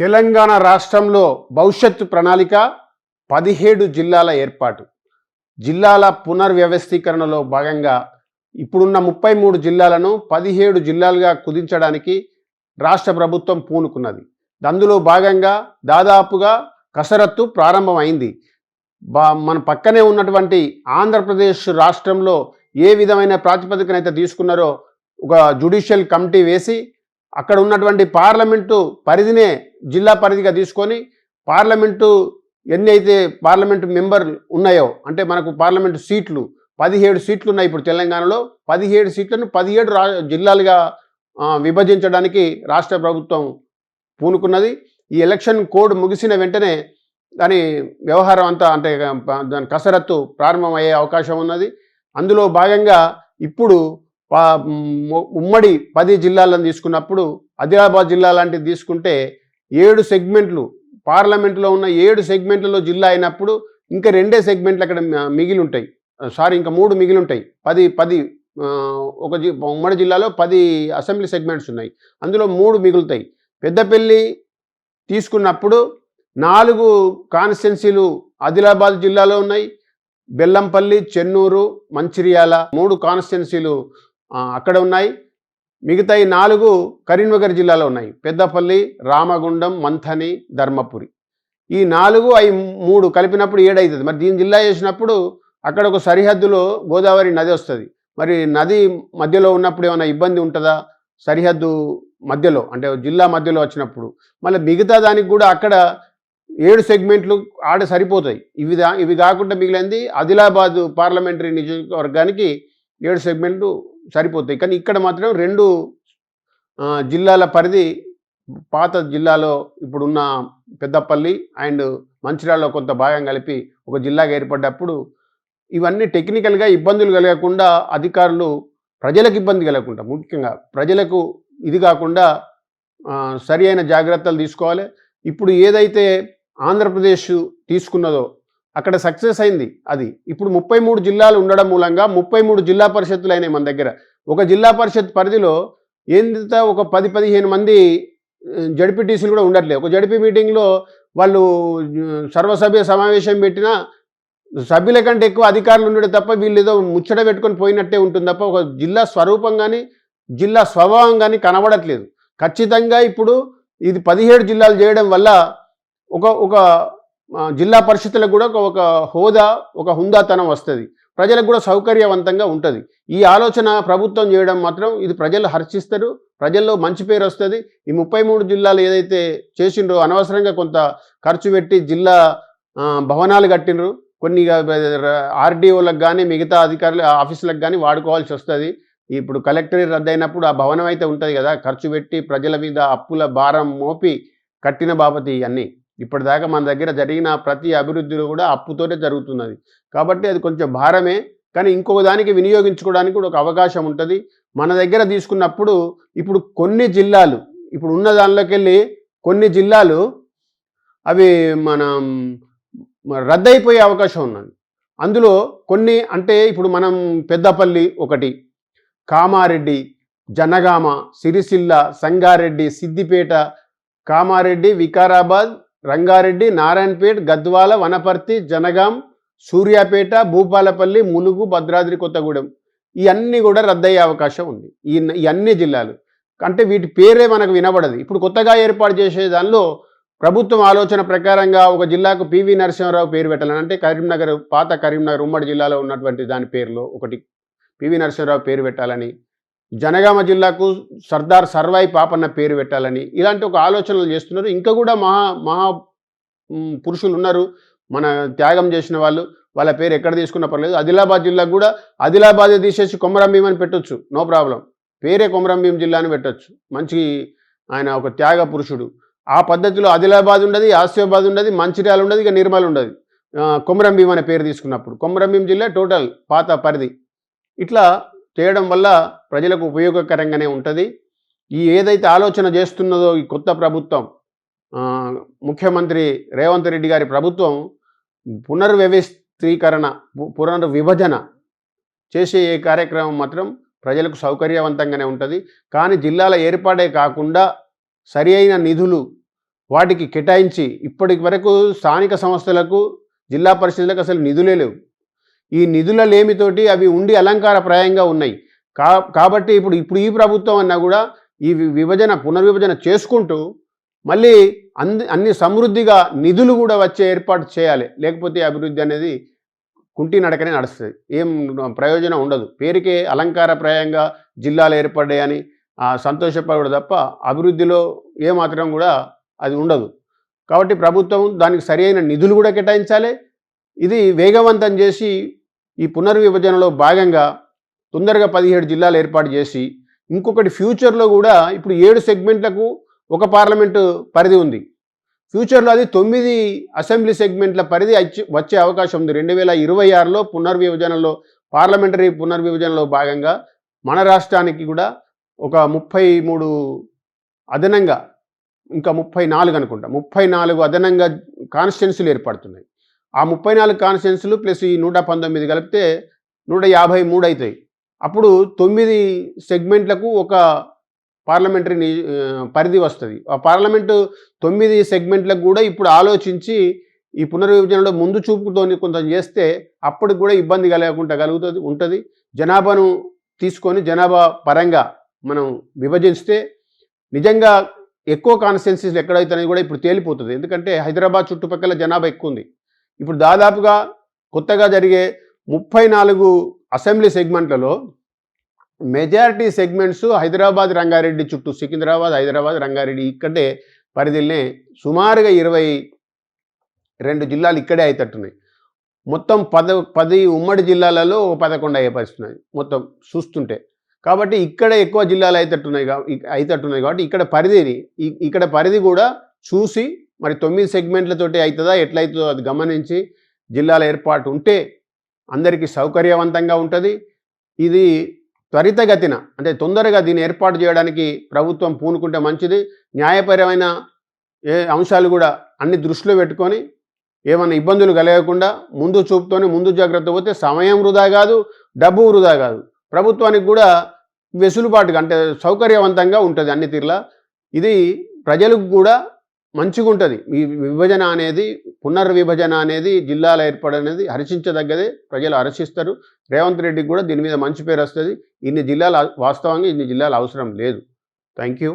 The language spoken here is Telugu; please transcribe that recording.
తెలంగాణ రాష్ట్రంలో భవిష్యత్తు ప్రణాళిక పదిహేడు జిల్లాల ఏర్పాటు. జిల్లాల పునర్వ్యవస్థీకరణలో భాగంగా ఇప్పుడున్న ముప్పై మూడు జిల్లాలను పదిహేడు జిల్లాలుగా కుదించడానికి రాష్ట్ర ప్రభుత్వం పూనుకున్నది. అందులో భాగంగా దాదాపుగా కసరత్తు ప్రారంభమైంది. బా మన పక్కనే ఉన్నటువంటి ఆంధ్రప్రదేశ్ రాష్ట్రంలో ఏ విధమైన ప్రాతిపదికనైతే తీసుకున్నారో ఒక జుడిషియల్ కమిటీ వేసి అక్కడ ఉన్నటువంటి పార్లమెంటు పరిధినే జిల్లా పరిధిగా తీసుకొని పార్లమెంటు ఎన్ని అయితే పార్లమెంటు మెంబర్ ఉన్నాయో అంటే మనకు పార్లమెంటు సీట్లు పదిహేడు సీట్లు ఉన్నాయి ఇప్పుడు తెలంగాణలో పదిహేడు సీట్లను పదిహేడు రా జిల్లాలుగా విభజించడానికి రాష్ట్ర ప్రభుత్వం పూనుకున్నది. ఈ ఎలక్షన్ కోడ్ ముగిసిన వెంటనే దాని వ్యవహారం అంతా అంటే దాని కసరత్తు ప్రారంభమయ్యే అవకాశం ఉన్నది. అందులో భాగంగా ఇప్పుడు ఉమ్మడి పది జిల్లాలను తీసుకున్నప్పుడు ఆదిలాబాద్ జిల్లా లాంటిది తీసుకుంటే ఏడు సెగ్మెంట్లు పార్లమెంట్లో ఉన్న ఏడు సెగ్మెంట్లలో జిల్లా అయినప్పుడు ఇంకా రెండే సెగ్మెంట్లు అక్కడ మిగిలి ఉంటాయి సారీ ఇంకా మూడు మిగిలి ఉంటాయి పది పది ఒక జి ఉమ్మడి జిల్లాలో పది అసెంబ్లీ సెగ్మెంట్స్ ఉన్నాయి. అందులో మూడు మిగులుతాయి. పెద్దపల్లి తీసుకున్నప్పుడు నాలుగు కాన్స్టిట్యున్సీలు ఆదిలాబాద్ జిల్లాలో ఉన్నాయి. బెల్లంపల్లి చెన్నూరు మంచిర్యాల మూడు కాన్స్టిట్యున్సీలు అక్కడ ఉన్నాయి. మిగతా ఈ నాలుగు కరీంనగర్ జిల్లాలో ఉన్నాయి. పెద్దపల్లి రామగుండం మంథని ధర్మపురి. ఈ నాలుగు అవి మూడు కలిపినప్పుడు ఏడవుతుంది మరి దీని జిల్లా చేసినప్పుడు అక్కడ ఒక సరిహద్దులో గోదావరి నది వస్తుంది. మరి నది మధ్యలో ఉన్నప్పుడు ఏమైనా ఇబ్బంది ఉంటుందా? సరిహద్దు మధ్యలో అంటే జిల్లా మధ్యలో వచ్చినప్పుడు. మళ్ళీ మిగతా దానికి కూడా అక్కడ ఏడు సెగ్మెంట్లు ఆడ సరిపోతాయి. ఇవి ఇవి కాకుండా మిగిలింది ఆదిలాబాద్ పార్లమెంటరీ నియోజకవర్గానికి ఏడు సెగ్మెంట్లు సరిపోతాయి. కానీ ఇక్కడ మాత్రం రెండు జిల్లాల పరిధి పాత జిల్లాలో ఇప్పుడున్న పెద్దపల్లి అండ్ మంచిర్యాలలో కొంత భాగం కలిపి ఒక జిల్లాగా ఏర్పడ్డప్పుడు ఇవన్నీ టెక్నికల్గా ఇబ్బందులు కలగకుండా అధికారులు ప్రజలకు ఇబ్బంది కలగకుండా ముఖ్యంగా ప్రజలకు ఇది కాకుండా సరి అయిన జాగ్రత్తలు తీసుకోవాలి. ఇప్పుడు ఏదైతే ఆంధ్రప్రదేశ్ తీసుకున్నదో అక్కడ సక్సెస్ అయింది అది. ఇప్పుడు ముప్పై మూడు జిల్లాలు ఉండడం మూలంగా ముప్పై మూడు జిల్లా పరిషత్తులు అయినాయి మన దగ్గర. ఒక జిల్లా పరిషత్ పరిధిలో ఏంత ఒక పది పదిహేను మంది జడిపిటీసీలు కూడా ఉండట్లేదు ఒక జడిపి మీటింగ్లో వాళ్ళు సర్వసభ్య సమావేశం పెట్టినా సభ్యుల కంటే ఎక్కువ అధికారులు ఉండడం తప్ప వీళ్ళు ఏదో ముచ్చట పెట్టుకొని పోయినట్టే ఉంటుంది తప్ప ఒక జిల్లా స్వరూపం కానీ జిల్లా స్వభావం కానీ కనబడట్లేదు. ఖచ్చితంగా ఇప్పుడు ఇది పదిహేడు జిల్లాలు చేయడం వల్ల ఒక ఒక జిల్లా పరిషత్తులకు కూడా ఒక- హోదా ఒక హుందాతనం వస్తుంది. ప్రజలకు కూడా సౌకర్యవంతంగా ఉంటుంది. ఈ ఆలోచన ప్రభుత్వం చేయడం మాత్రం ఇది ప్రజలు హర్షిస్తారు. ప్రజల్లో మంచి పేరు వస్తుంది. ఈ ముప్పై మూడు జిల్లాలు ఏదైతే చేసిండ్రో అనవసరంగా కొంత ఖర్చు పెట్టి జిల్లా భవనాలు కట్టిండ్రు. కొన్ని ఆర్డీఓలకు కానీ మిగతా అధికారులు ఆఫీసులకు కానీ వాడుకోవాల్సి వస్తుంది. ఇప్పుడు కలెక్టరేట్ రద్దయినప్పుడు ఆ భవనం అయితే ఉంటుంది కదా. ఖర్చు పెట్టి ప్రజల మీద అప్పుల భారం మోపి కట్టిన బాపతి ఇవన్నీ. ఇప్పటిదాకా మన దగ్గర జరిగిన ప్రతి అభివృద్ధిలో కూడా అప్పుతోనే జరుగుతున్నది. కాబట్టి అది కొంచెం భారమే. కానీ ఇంకొక దానికి వినియోగించుకోవడానికి కూడా ఒక అవకాశం ఉంటుంది. మన దగ్గర తీసుకున్నప్పుడు ఇప్పుడు కొన్ని జిల్లాలు ఇప్పుడు ఉన్న దానిలోకి వెళ్ళి కొన్ని జిల్లాలు అవి మనం రద్దయిపోయే అవకాశం ఉన్నది. అందులో కొన్ని అంటే ఇప్పుడు మనం పెద్దపల్లి ఒకటి కామారెడ్డి జనగామ సిరిసిల్ల సంగారెడ్డి సిద్దిపేట కామారెడ్డి వికారాబాద్ రంగారెడ్డి నారాయణపేట్ గద్వాల వనపర్తి జనగాం సూర్యాపేట భూపాలపల్లి ములుగు భద్రాద్రి కొత్తగూడెం. ఇవన్నీ కూడా రద్దయ్యే అవకాశం ఉంది. ఈ ఇవన్నీ అన్ని జిల్లాలు. అంటే వీటి పేరే మనకు వినబడదు. ఇప్పుడు కొత్తగా ఏర్పాటు చేసే దానిలో ప్రభుత్వం ఆలోచన ప్రకారంగా ఒక జిల్లాకు పివి నరసింహారావు పేరు పెట్టాలని అంటే కరీంనగర్ పాత కరీంనగర్ ఉమ్మడి జిల్లాలో ఉన్నటువంటి దాని పేరులో ఒకటి పివి నరసింహారావు పేరు పెట్టాలని జనగామ జిల్లాకు సర్దార్ సర్వాయి పాపన్న పేరు పెట్టాలని ఇలాంటి ఒక ఆలోచనలు చేస్తున్నారు. ఇంకా కూడా మహా మహా పురుషులు ఉన్నారు. మన త్యాగం చేసిన వాళ్ళు వాళ్ళ పేరు ఎక్కడ తీసుకున్నా పర్లేదు. ఆదిలాబాద్ జిల్లాకు కూడా ఆదిలాబాద్ తీసేసి కొమరం భీమ్ అని పెట్టొచ్చు. No problem. పేరే కొమరం భీం జిల్లా అని పెట్టొచ్చు. మంచి ఆయన ఒక త్యాగ పురుషుడు. ఆ పద్ధతిలో ఆదిలాబాద్ ఉండదు ఆసిఫాబాద్ ఉండదు మంచిర్యాల ఉండదు ఇక నిర్మల్ ఉండదు. కొమరంభీం కొమరం భీం అనే పేరు తీసుకున్నప్పుడు. కొమరం భీం జిల్లా టోటల్ పాత పరిధి. ఇట్లా చేయడం వల్ల ప్రజలకు ఉపయోగకరంగానే ఉంటుంది. ఈ ఏదైతే ఆలోచన చేస్తున్నదో ఈ కొత్త ప్రభుత్వం ముఖ్యమంత్రి రేవంత్ రెడ్డి గారి ప్రభుత్వం పునర్వ్యవస్థీకరణ పునర్విభజన చేసే ఈ కార్యక్రమం మాత్రం ప్రజలకు సౌకర్యవంతంగానే ఉంటుంది. కానీ జిల్లాల ఏర్పాటే కాకుండా సరి అయిన నిధులు వాటికి కేటాయించి ఇప్పటి వరకు స్థానిక సంస్థలకు జిల్లా పరిషత్లకు అసలు నిధులే లేవు. ఈ నిధుల లేమితోటి అవి ఉండి అలంకారప్రాయంగా ఉన్నాయి. కా కాబట్టి ఇప్పుడు ఇప్పుడు ఈ ప్రభుత్వం అన్నా కూడా ఈ విభజన పునర్విభజన చేసుకుంటూ మళ్ళీ అన్ని అన్ని సమృద్ధిగా నిధులు కూడా వచ్చే ఏర్పాటు చేయాలి. లేకపోతే అభివృద్ధి అనేది కుంటి నడకనే నడుస్తుంది. ఏం ప్రయోజనం ఉండదు. పేరుకే అలంకారప్రాయంగా జిల్లాలు ఏర్పడ్డాయని ఆ, తప్ప అభివృద్ధిలో ఏమాత్రం కూడా అది ఉండదు. కాబట్టి ప్రభుత్వం దానికి సరి అయిన నిధులు కూడా కేటాయించాలి. ఇది వేగవంతం చేసి ఈ పునర్విభజనలో భాగంగా తొందరగా పదిహేడు జిల్లాలు ఏర్పాటు చేసి ఇంకొకటి ఫ్యూచర్లో కూడా ఇప్పుడు ఏడు సెగ్మెంట్లకు ఒక పార్లమెంటు పరిధి ఉంది. ఫ్యూచర్లో అది తొమ్మిది అసెంబ్లీ సెగ్మెంట్ల పరిధి వచ్చి వచ్చే అవకాశం ఉంది. రెండు వేల ఇరవై ఆరులో పునర్విభజనలో పార్లమెంటరీ పునర్విభజనలో భాగంగా మన రాష్ట్రానికి కూడా ఒక ముప్పై మూడు అదనంగా ఇంకా ముప్పై నాలుగు అనుకుంటా ముప్పై నాలుగు అదనంగా కాన్స్టిట్యున్సీలు ఏర్పడుతున్నాయి. ఆ ముప్పై నాలుగు కాన్స్టిట్యున్సీలు ప్లస్ ఈ నూట పంతొమ్మిది కలిపితే నూట యాభై మూడు అవుతాయి. అప్పుడు తొమ్మిది సెగ్మెంట్లకు ఒక పార్లమెంటరీ పరిధి వస్తుంది. ఆ పార్లమెంటు తొమ్మిది సెగ్మెంట్లకు కూడా ఇప్పుడు ఆలోచించి ఈ పునర్విభజనలో ముందు చూపుతో కొంత చేస్తే అప్పటికి కూడా ఇబ్బంది కలగకుండా కలుగుతుంది ఉంటుంది. జనాభాను తీసుకొని జనాభా పరంగా మనం విభజిస్తే నిజంగా ఎక్కువ కాన్స్టిట్యున్సీస్ ఎక్కడైతే అనేది కూడా ఇప్పుడు తేలిపోతుంది. ఎందుకంటే హైదరాబాద్ చుట్టుపక్కల జనాభా ఎక్కువ ఉంది ఇప్పుడు దాదాపుగా కొత్తగా జరిగే ముప్పై నాలుగు అసెంబ్లీ సెగ్మెంట్లలో మెజారిటీ సెగ్మెంట్స్ హైదరాబాద్ రంగారెడ్డి చుట్టూ సికింద్రాబాద్ హైదరాబాద్ రంగారెడ్డి ఇక్కడే పరిధిలోనే సుమారుగా ఇరవై రెండు జిల్లాలు ఇక్కడే అయితట్టున్నాయి. మొత్తం పద పది ఉమ్మడి జిల్లాలలో ఓ పదకొండు అయ్యే పరిస్థితున్నాయి మొత్తం చూస్తుంటే. కాబట్టి ఇక్కడ ఎక్కువ జిల్లాలు అయితట్టున్నాయి కా- అయితట్టున్నాయి కాబట్టి ఇక్కడ పరిధిని ఇక్కడ పరిధి కూడా చూసి మరి తొమ్మిది సెగ్మెంట్లతోటి అవుతుందా ఎట్లయితుందో అది గమనించి జిల్లాల ఏర్పాటు ఉంటే అందరికీ సౌకర్యవంతంగా ఉంటుంది. ఇది త్వరితగతిన అంటే తొందరగా దీన్ని ఏర్పాటు చేయడానికి ప్రభుత్వం పూనుకుంటే మంచిది. న్యాయపరమైన ఏ అంశాలు కూడా అన్ని దృష్టిలో పెట్టుకొని ఏమైనా ఇబ్బందులు కలగకుండా ముందు చూపుతోనే ముందు జాగ్రత్త పోతే సమయం వృధా కాదు డబ్బు వృధా కాదు. ప్రభుత్వానికి కూడా వెసులుబాటుగా అంటే సౌకర్యవంతంగా ఉంటుంది అన్ని తీర్లా. ఇది ప్రజలకు కూడా మంచిగా ఉంటుంది ఈ విభజన అనేది పునర్విభజన అనేది జిల్లాల ఏర్పడనేది హర్షించదగ్గదే. ప్రజలు హర్షిస్తారు. రేవంత్ రెడ్డికి కూడా దీని మీద మంచి పేరు వస్తుంది. ఇన్ని జిల్లాలు వాస్తవంగా ఇన్ని జిల్లాలు అవసరం లేదు. Thank you.